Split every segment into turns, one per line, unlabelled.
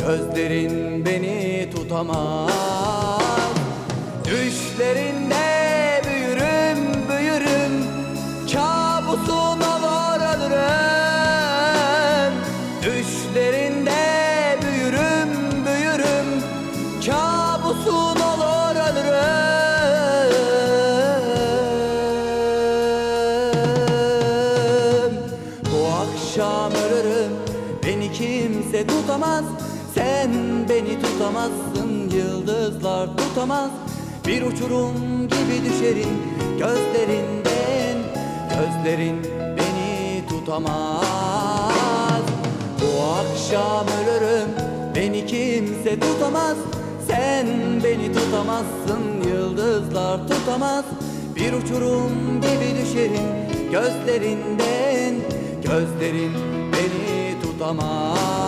Gözlerin beni tutamaz. Düşlerinde büyürüm büyürüm. Kabusuna varalırım Düşlerinde büyürüm büyürüm. Kabusun olur ölürüm Bu akşam ölürüm. Beni kimse tutamaz Sen beni tutamazsın Yıldızlar tutamaz. Bir uçurum gibi düşerim Gözlerinden. Gözlerin beni tutamaz. Bu akşam ölürüm Beni kimse tutamaz. Sen beni tutamazsın Yıldızlar tutamaz. Bir uçurum gibi düşerim Gözlerinden. Gözlerin beni tutamaz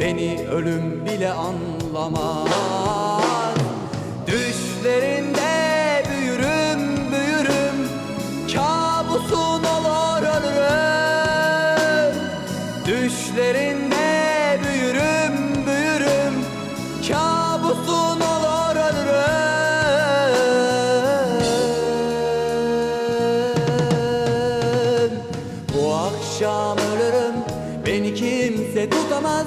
beni ölüm bile anlamaz. Düşlerinde büyürüm büyürüm. Kabusun olur ölürüm Düşlerinde büyürüm büyürüm. Kabusun olur ölürüm Bu akşam ölürüm. Beni kimse tutamaz